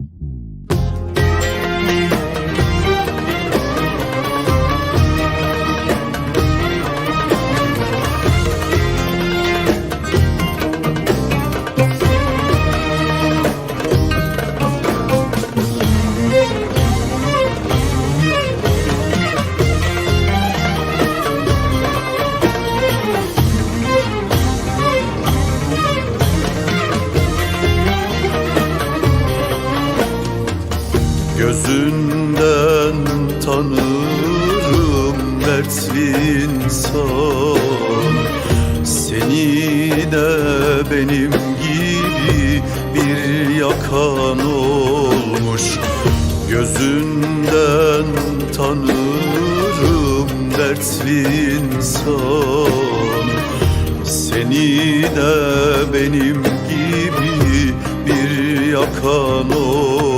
Mm-hmm. Gözünden tanırım dertli insan. Seni de benim gibi bir yakan olmuş. Gözünden tanırım dertli insan. Seni de benim gibi bir yakan olmuş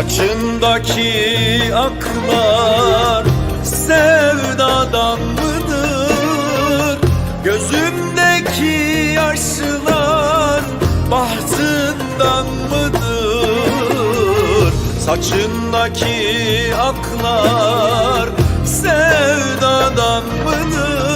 Saçındaki aklar sevdadan mıdır? Gözümdeki yaşlar bahtından mıdır? Saçındaki aklar sevdadan mıdır?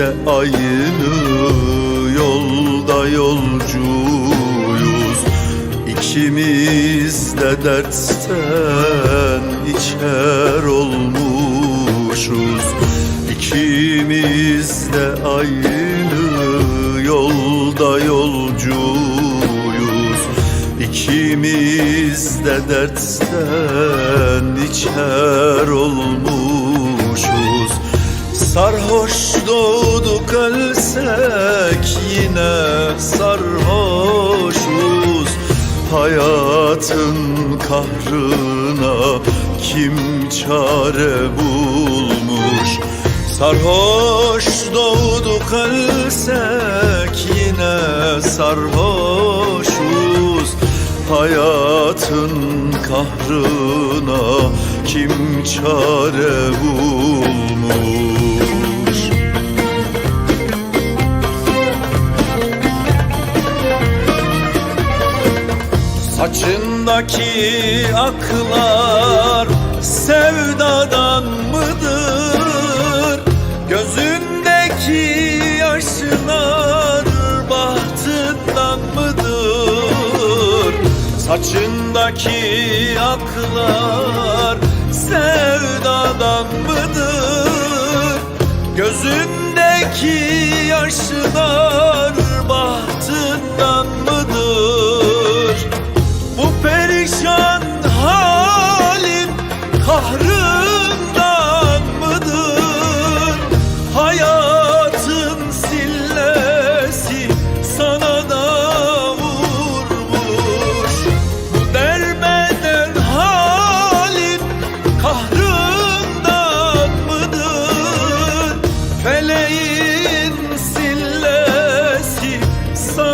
De aynı yolda yolcuyuz. İkimiz de dertten içer olmuşuz. İkimiz de aynı yolda yolcuyuz. İkimiz de dertten içer olmuşuz Sarhoş doğduk ölsek yine sarhoşuz. Hayatın kahrına kim çare bulmuş? Sarhoş doğduk ölsek yine sarhoşuz Hayatın kahrına kim çare bulmuş Saçındaki aklar sevdadan mıdır? Saçındaki aklar sevdadan mıdır? Gözündeki yaşlar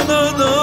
no, no.